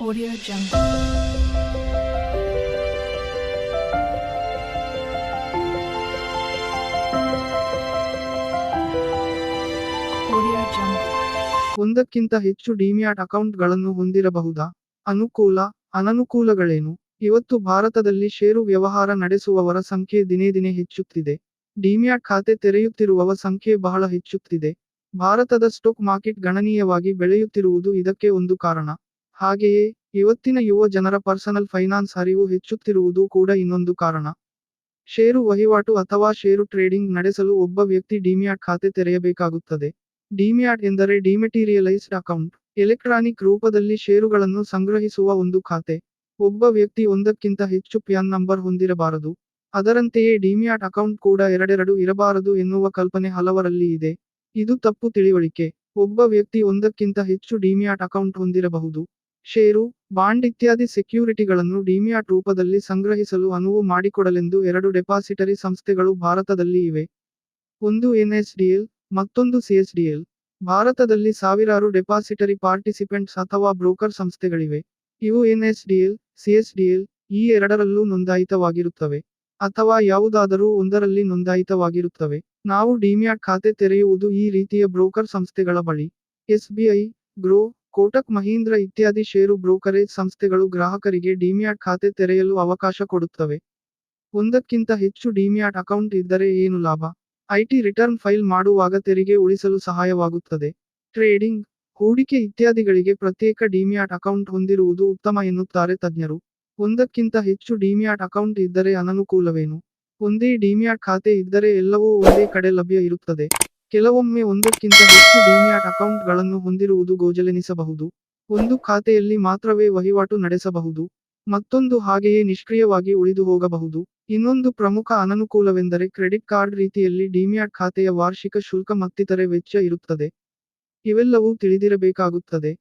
Audio Jungle. ಒಂದಕ್ಕಿಂತ ಹೆಚ್ಚು demat ಅಕೌಂಟ್ಗಳನ್ನು ಹೊಂದಿರಬಹುದಾ? ಅನುಕೂಲ, ಅನನುಕೂಲಗಳೇನು? ಇವತ್ತು ಭಾರತದಲ್ಲಿ ಷೇರು ವ್ಯವಹಾರ ನಡೆಸುವವರ ಸಂಖ್ಯೆ ದಿನೇ ದಿನೇ ಹೆಚ್ಚುತ್ತಿದೆ. ಡಿಮ್ಯಾಟ್ ಖಾತೆ ತೆರೆಯುತ್ತಿರುವವ ಸಂಖ್ಯೆ ಬಹಳ ಹೆಚ್ಚುತ್ತಿದೆ. ಭಾರತದ ಸ್ಟಾಕ್ ಮಾರ್ಕೆಟ್ ಗಣನೀಯವಾಗಿ ಬೆಳೆಯುತ್ತಿರುವುದು ಇದಕ್ಕೆ ಒಂದು ಕಾರಣ. ಹಾಗೆಯೇ, ಇವತ್ತಿನ ಯುವ ಜನರ ಪರ್ಸನಲ್ ಫೈನಾನ್ಸ್ ಅರಿವು ಹೆಚ್ಚುತ್ತಿರುವುದು ಕೂಡ ಇನ್ನೊಂದು ಕಾರಣ. ಷೇರು ವಹಿವಾಟು ಅಥವಾ ಷೇರು ಟ್ರೇಡಿಂಗ್ ನಡೆಸಲು ಒಬ್ಬ ವ್ಯಕ್ತಿ ಡಿಮ್ಯಾಟ್ ಖಾತೆ ತೆರೆಯಬೇಕಾಗುತ್ತದೆ. ಡಿಮ್ಯಾಟ್ ಎಂದರೆ ಡಿಮೆಟೀರಿಯಲೈಸ್ಡ್ ಅಕೌಂಟ್. ಎಲೆಕ್ಟ್ರಾನಿಕ್ ರೂಪದಲ್ಲಿ ಷೇರುಗಳನ್ನು ಸಂಗ್ರಹಿಸುವ ಒಂದು ಖಾತೆ. ಒಬ್ಬ ವ್ಯಕ್ತಿ ಒಂದಕ್ಕಿಂತ ಹೆಚ್ಚು ಪ್ಯಾನ್ ನಂಬರ್ ಹೊಂದಿರಬಾರದು. ಅದರಂತೆಯೇ ಡಿಮ್ಯಾಟ್ ಅಕೌಂಟ್ ಕೂಡ ಎರಡೆರಡು ಇರಬಾರದು ಎನ್ನುವ ಕಲ್ಪನೆ ಹಲವರಲ್ಲಿ ಇದೆ. ಇದು ತಪ್ಪು ತಿಳಿವಳಿಕೆ. ಒಬ್ಬ ವ್ಯಕ್ತಿ ಒಂದಕ್ಕಿಂತ ಹೆಚ್ಚು ಡಿಮ್ಯಾಟ್ ಅಕೌಂಟ್ ಹೊಂದಿರಬಹುದು. ಷೇರು, ಬಾಂಡ್ ಇತ್ಯಾದಿ ಸೆಕ್ಯೂರಿಟಿಗಳನ್ನು ಡಿಮ್ಯಾಟ್ ರೂಪದಲ್ಲಿ ಸಂಗ್ರಹಿಸಲು ಅನುವು ಮಾಡಿಕೊಡಲೆಂದು ಎರಡು ಡೆಪಾಸಿಟರಿ ಸಂಸ್ಥೆಗಳು ಭಾರತದಲ್ಲಿ ಇವೆ. ಒಂದು ಎನ್ಎಸ್ಡಿಎಲ್ ಮತ್ತೊಂದು ಸಿಎಸ್ಡಿಎಲ್ ಭಾರತದಲ್ಲಿ ಸಾವಿರಾರು ಡೆಪಾಸಿಟರಿ ಪಾರ್ಟಿಸಿಪೆಂಟ್ಸ್ ಅಥವಾ ಬ್ರೋಕರ್ ಸಂಸ್ಥೆಗಳಿವೆ. ಇವು ಎನ್ಎಸ್ಡಿಎಲ್ ಸಿಎಸ್ಡಿಎಲ್ ಈ ಎರಡರಲ್ಲೂ ನೋಂದಾಯಿತವಾಗಿರುತ್ತವೆ. ಅಥವಾ ಯಾವುದಾದರೂ ಒಂದರಲ್ಲಿ ನೋಂದಾಯಿತವಾಗಿರುತ್ತವೆ. ನಾವು ಡಿಮ್ಯಾಟ್ ಖಾತೆ ತೆರೆಯುವುದು ಈ ರೀತಿಯ ಬ್ರೋಕರ್ ಸಂಸ್ಥೆಗಳ ಬಳಿ. ಎಸ್ಬಿಐ, ಗ್ರೋ ಕೋಟಕ್ ಮಹೀಂದ್ರ ಇತ್ಯಾದಿ ಷೇರು ಬ್ರೋಕರೇಜ್ ಸಂಸ್ಥೆಗಳು ಗ್ರಾಹಕರಿಗೆ ಡಿಮ್ಯಾಟ್ ಖಾತೆ ತೆರೆಯಲು ಅವಕಾಶ ಕೊಡುತ್ತವೆ. ಒಂದಕ್ಕಿಂತ ಹೆಚ್ಚು ಡಿಮ್ಯಾಟ್ ಅಕೌಂಟ್ ಇದ್ದರೆ ಏನು ಲಾಭ? ಐಟಿ ರಿಟರ್ನ್ ಫೈಲ್ ಮಾಡುವಾಗ ತೆರಿಗೆ ಉಳಿಸಲು ಸಹಾಯವಾಗುತ್ತದೆ. ಟ್ರೇಡಿಂಗ್, ಹೂಡಿಕೆ ಇತ್ಯಾದಿಗಳಿಗೆ ಪ್ರತ್ಯೇಕ ಡಿಮ್ಯಾಟ್ ಅಕೌಂಟ್ ಹೊಂದಿರುವುದು ಉತ್ತಮ ಎನ್ನುತ್ತಾರೆ ತಜ್ಞರು. ಒಂದಕ್ಕಿಂತ ಹೆಚ್ಚು ಡಿಮ್ಯಾಟ್ ಅಕೌಂಟ್ ಇದ್ದರೆ ಅನನುಕೂಲವೇನು? ಒಂದೇ ಡಿಮ್ಯಾಟ್ ಖಾತೆ ಇದ್ದರೆ ಎಲ್ಲವೂ ಒಂದೇ ಕಡೆ ಲಭ್ಯ ಇರುತ್ತದೆ. ಕೆಲವೊಮ್ಮೆ ಒಂದಕ್ಕಿಂತ ಹೆಚ್ಚು ಡಿಮ್ಯಾಟ್ ಅಕೌಂಟ್ಗಳನ್ನು ಹೊಂದಿರುವುದು ಗೋಜಲೆನಿಸಬಹುದು. ಒಂದು ಖಾತೆಯಲ್ಲಿ ಮಾತ್ರವೇ ವಹಿವಾಟು ನಡೆಸಬಹುದು. ಮತ್ತೊಂದು ಹಾಗೆಯೇ ನಿಷ್ಕ್ರಿಯವಾಗಿ ಉಳಿದು ಹೋಗಬಹುದು. ಇನ್ನೊಂದು ಪ್ರಮುಖ ಅನನುಕೂಲವೆಂದರೆ ಕ್ರೆಡಿಟ್ ಕಾರ್ಡ್ ರೀತಿಯಲ್ಲಿ ಡಿಮ್ಯಾಟ್ ಖಾತೆಯ ವಾರ್ಷಿಕ ಶುಲ್ಕ ಮತ್ತಿತರೆ ವೆಚ್ಚ ಇರುತ್ತದೆ. ಇವೆಲ್ಲವೂ ತಿಳಿದಿರಬೇಕಾಗುತ್ತದೆ.